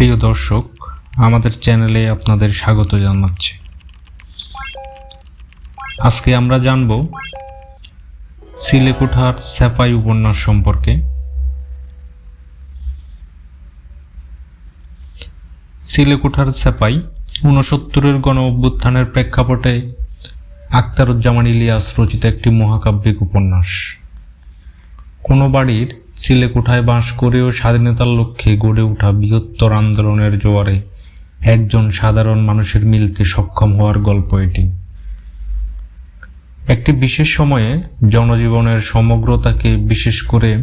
প্রিয় দর্শক, আমাদের চ্যানেলে আপনাদের স্বাগত জানাচ্ছি। আজকে আমরা জানব সিলেকুঠার স্যাপাই উপন্যাস সম্পর্কে। সিলেকুঠার স্যাপাই ঊনসত্তরের গণ অভ্যুত্থানের প্রেক্ষাপটে আখতারুজ্জামান ইলিয়াস রচিত একটি মহাকাব্যিক উপন্যাস। কোনো বাড়ির সিলেকুঠায় বাস করেও স্বাধীনতার লক্ষ্যে গড়ে ওঠা বৃহত্তর আন্দোলনের জোয়ারে একজন সাধারণ মানুষের মিলতে সক্ষম হওয়ার গল্প এটি। একটি বিশেষ সময়ে জনজীবনের সমগ্রতাকে বিশেষ করে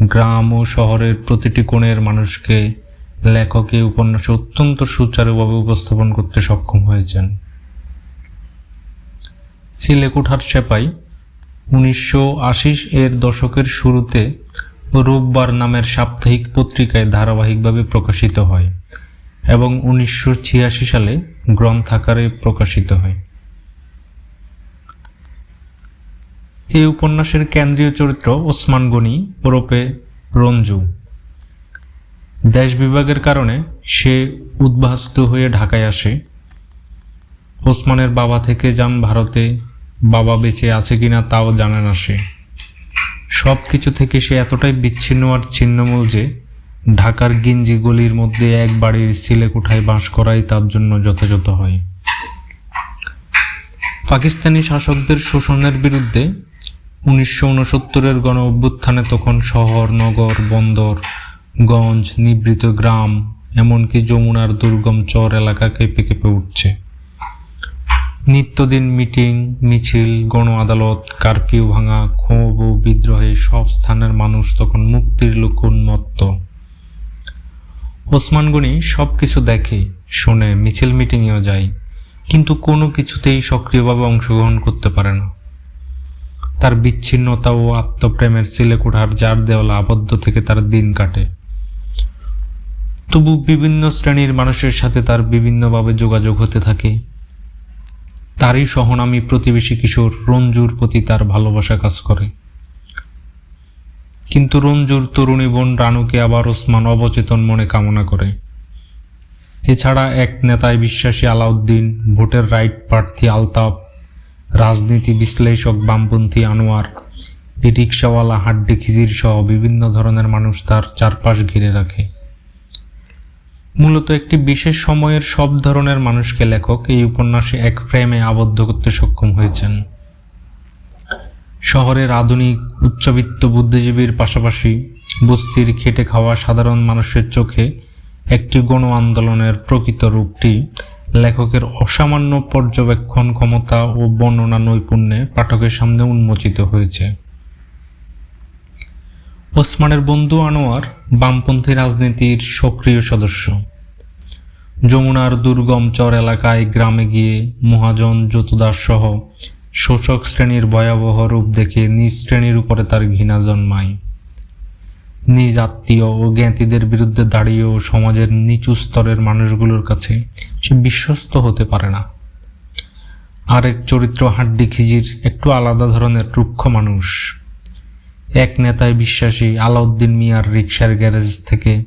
গ্রাম ও শহরের প্রতিটি কোণের মানুষকে লেখক উপন্যাসে অত্যন্ত সুচারুভাবে উপস্থাপন করতে সক্ষম হয়েছেন। সিলেকুঠার সেপাই উনিশশো আশি এর দশকের শুরুতে রোববার নামের সাপ্তাহিক পত্রিকায় ধারাবাহিকভাবে প্রকাশিত হয় এবং উনিশশো ছিয়াশি সালে গ্রন্থাকারে প্রকাশিত হয়। এই উপন্যাসের কেন্দ্রীয় চরিত্র ওসমান গনি ওরফে রঞ্জু। দেশ বিভাগের কারণে সে উদ্বাস্ত হয়ে ঢাকায় আসে। ওসমানের বাবা থেকে যান ভারতে, বাবা বেঁচে আছে কিনা তাও জানে না সে। সব কিছু থেকে সে এতটাই বিচ্ছিন্ন আর ছিন্নমূল যে ঢাকার গিঞ্জি গলির মধ্যে এক বাড়ির সিলেকুঠায় বাস করাই তার জন্য যথাযথ হয়। পাকিস্তানি শাসকদের শোষণের বিরুদ্ধে উনিশশো উনসত্তরের গণ অভ্যুত্থানে তখন শহর, নগর, বন্দর, গঞ্জ, নিবৃত গ্রাম, এমনকি যমুনার দুর্গম চর এলাকা কেঁপে কেঁপে উঠছে। নিত্যদিন মিটিং, মিছিল গণ আদালত কারফিউ ভাঙা, ক্ষোভ বিদ্রোহে সব স্থানের মানুষ তখন মুক্তির লক্ষ্য উন্মত্ত। ওসমান গনি সব কিছু দেখে, শোনে মিছিল মিটিংয়েও যায়, কিন্তু কোনো কিছুতেই সক্রিয়ভাবে অংশগ্রহণ করতে পারে না। তার বিচ্ছিন্নতা ও আত্মপ্রেমের সিলেকুঠার যার দেওয়ালে আবদ্ধ থেকে তার দিন কাটে। তবু বিভিন্ন শ্রেণির মানুষের সাথে তার বিভিন্নভাবে যোগাযোগ হতে থাকে। তারই সহনামী প্রতিবেশী কিশোর রঞ্জুর প্রতি তার ভালোবাসা কাজ করে। কিন্তু রঞ্জুর তরুণী বোন রানুকে আবার ওসমান অবচেতন মনে কামনা করে। এছাড়া এক নেতায় বিশ্বাসী আলাউদ্দিন, ভোটের রাইট প্রার্থী আলতাফ, রাজনীতি বিশ্লেষক বামপন্থী আনোয়ার রিক্সাওয়ালা হাড্ডি খিজির সহ বিভিন্ন ধরনের মানুষ তার চারপাশ ঘিরে রাখে। মূলত একটি বিশেষ সময়ের সব ধরনের মানুষকে লেখক এই উপন্যাসে এক ফ্রেমে আবদ্ধ করতে সক্ষম হয়েছেন। শহরের আধুনিক, উচ্চবিত্ত বুদ্ধিজীবীর পাশাপাশি বস্তির খেটে খাওয়া সাধারণ মানুষের চোখে একটি গণ আন্দোলনের প্রকৃত রূপটি লেখকের অসামান্য পর্যবেক্ষণ ক্ষমতা ও বর্ণনা নৈপুণ্যে পাঠকের সামনে উন্মোচিত হয়েছে। ওসমানের বন্ধু আনোয়ার বামপন্থী রাজনীতির সক্রিয় সদস্য। যমুনার দুর্গম চর এলাকায় গ্রামে গিয়ে মহাজন যতুদাস সহ শোষক শ্রেণির ভয়াবহ রূপ দেখে নিজ শ্রেণির উপরে তার ঘৃণা জন্মায়। নিজ আত্মীয় ও জ্ঞাতিদের বিরুদ্ধে দাঁড়িয়েও সমাজের নিচু স্তরের মানুষগুলোর কাছে সে বিশ্বস্ত হতে পারে না। আরেক চরিত্র হাড্ডি খিজির একটু আলাদা ধরনের রুক্ষ মানুষ। এক নেতায় বিশ্বাসী আলাউদ্দিন মিয়ার রিক্সার গ্যারেজ থেকে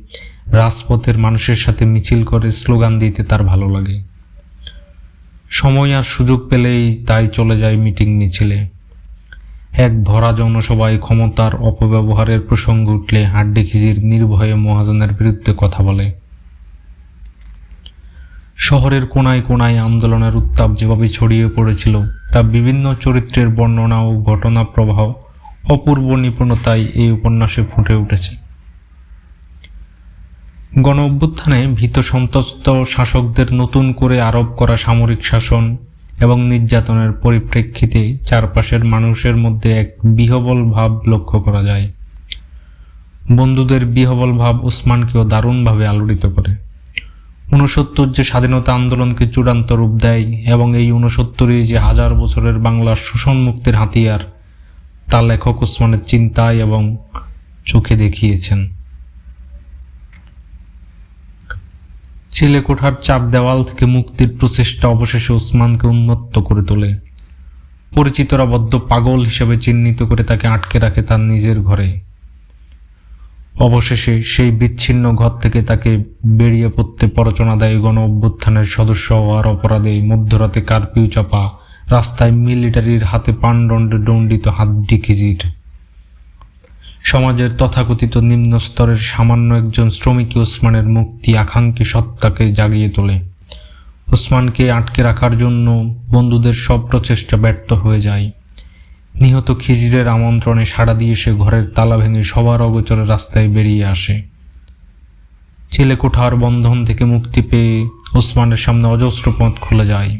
রাজপথের মানুষের সাথে মিছিল করে স্লোগান দিতে তার ভালো লাগে। সময় আর সুযোগ পেলেই তাই চলে যায় মিটিং মিছিলে। এক ভরা জনসভায় ক্ষমতার অপব্যবহারের প্রসঙ্গ উঠলে হাড্ডি খিজির নির্ভয়ে মহাজনের বিরুদ্ধে কথা বলে। শহরের কোনায় কোনায় আন্দোলনের উত্তাপ যেভাবে ছড়িয়ে পড়েছিল, তা বিভিন্ন চরিত্রের বর্ণনা ও ঘটনা প্রবাহ অপূর্ব নিপুণতায় এই উপন্যাসে ফুটে উঠেছে। গণ অভ্যুত্থানে ভীত সন্ত্রস্ত শাসকদের নতুন করে আরোপ করা সামরিক শাসন এবং নির্যাতনের পরিপ্রেক্ষিতে চারপাশের মানুষের মধ্যে এক বিহবল ভাব লক্ষ্য করা যায়। বন্ধুদের বিহবল ভাব ওসমানকেও দারুণভাবে আলোড়িত করে। ঊনসত্তর যে স্বাধীনতা আন্দোলনকে চূড়ান্ত রূপ দেয় এবং এই ঊনসত্তরই যে হাজার বছরের বাংলার শোষণ মুক্তির হাতিয়ার তা লেখক ওসমানের চিন্তায় এবং চোখে দেখিয়েছেন। চিলেকোঠার চার দেওয়াল থেকে মুক্তির প্রচেষ্টা অবশেষে ওসমানকে উন্মত্ত করে তোলে। পরিচিতরা বদ্ধ পাগল হিসেবে চিহ্নিত করে তাকে আটকে রাখে তার নিজের ঘরে। অবশেষে সেই বিচ্ছিন্ন ঘর থেকে তাকে বেরিয়ে পড়তে প্ররোচনা দেয় গণ অভ্যুত্থানের সদস্য হওয়ার অপরাধে মধ্যরাতে কারপিউ চাপা রাস্তায় মিলিটারির হাতে পাণ্ডণ্ডে দণ্ডিত হাড্ডি খিজির সমাজের তথাকথিত নিম্ন স্তরের সামান্য একজন শ্রমিকী ওসমানের মুক্তি আকাঙ্ক্ষী সত্তাকে জাগিয়ে তোলে। ওসমানকে আটকে রাখার জন্য বন্ধুদের সব প্রচেষ্টা ব্যর্থ হয়ে যায়। নিহত খিজিরের আমন্ত্রণে সাড়া দিয়ে সে ঘরের তালা ভেঙে সবার অগোচরে রাস্তায় বেরিয়ে আসে। চিলেকোঠার বন্ধন থেকে মুক্তি পেয়ে ওসমানের সামনে অজস্র পথ খুলে যায়।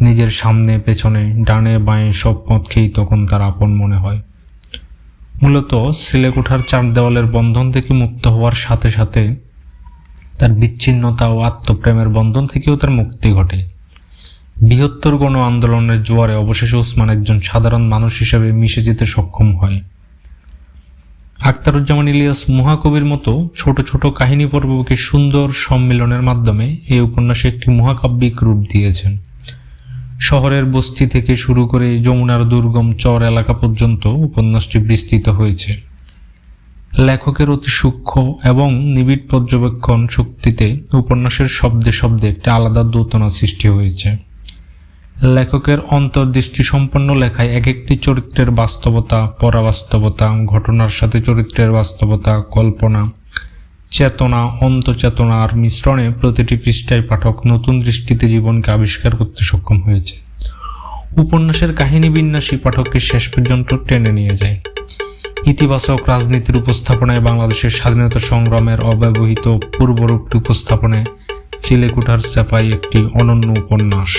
নিজের সামনে, পেছনে, ডানে, বাঁয়ে সব পথ খেয়েই তখন তার আপন মনে হয়। মূলত সিলেকোঠার চার দেওয়ালের বন্ধন থেকে মুক্ত হওয়ার সাথে সাথে তার বিচ্ছিন্নতা ও আত্মপ্রেমের বন্ধন থেকেও তার মুক্তি ঘটে। বৃহত্তর গণ আন্দোলনের জোয়ারে অবশেষে ওসমান একজন সাধারণ মানুষ হিসেবে মিশে যেতে সক্ষম হয়। আখতারুজ্জামান ইলিয়াস মহাকবির মতো ছোট ছোট কাহিনী পর্বকে সুন্দর সম্মিলনের মাধ্যমে এই উপন্যাসে একটি মহাকাব্যিক রূপ দিয়েছেন। শহরের বস্তি থেকে শুরু করে যমুনার দুর্গম চর এলাকা পর্যন্ত উপন্যাসটি বিস্তৃত হয়েছে। লেখকের অতি সূক্ষ্ম এবং নিবিড় পর্যবেক্ষণ শক্তিতে উপন্যাসের শব্দে শব্দে একটি আলাদা দোতনা সৃষ্টি হয়েছে। লেখকের অন্তর্দৃষ্টি সম্পন্ন লেখায় এক একটি চরিত্রের বাস্তবতা, পরাবাস্তবতা, ঘটনার সাথে চরিত্রের বাস্তবতা, কল্পনা চেতনা, অন্তচেতনার মিশ্রণে প্রতিটি পৃষ্ঠায় পাঠক নতুন দৃষ্টিতে জীবনকে আবিষ্কার করতে সক্ষম হয়েছে। উপন্যাসের কাহিনী বিন্যাসী পাঠককে শেষ পর্যন্ত টেনে নিয়ে যায়। ইতিবাচক রাজনীতির উপস্থাপনায় বাংলাদেশের স্বাধীনতা সংগ্রামের অব্যবহিত পূর্বরূপটি উপস্থাপনায় চিলেকুঠার চেপাই একটি অনন্য উপন্যাস।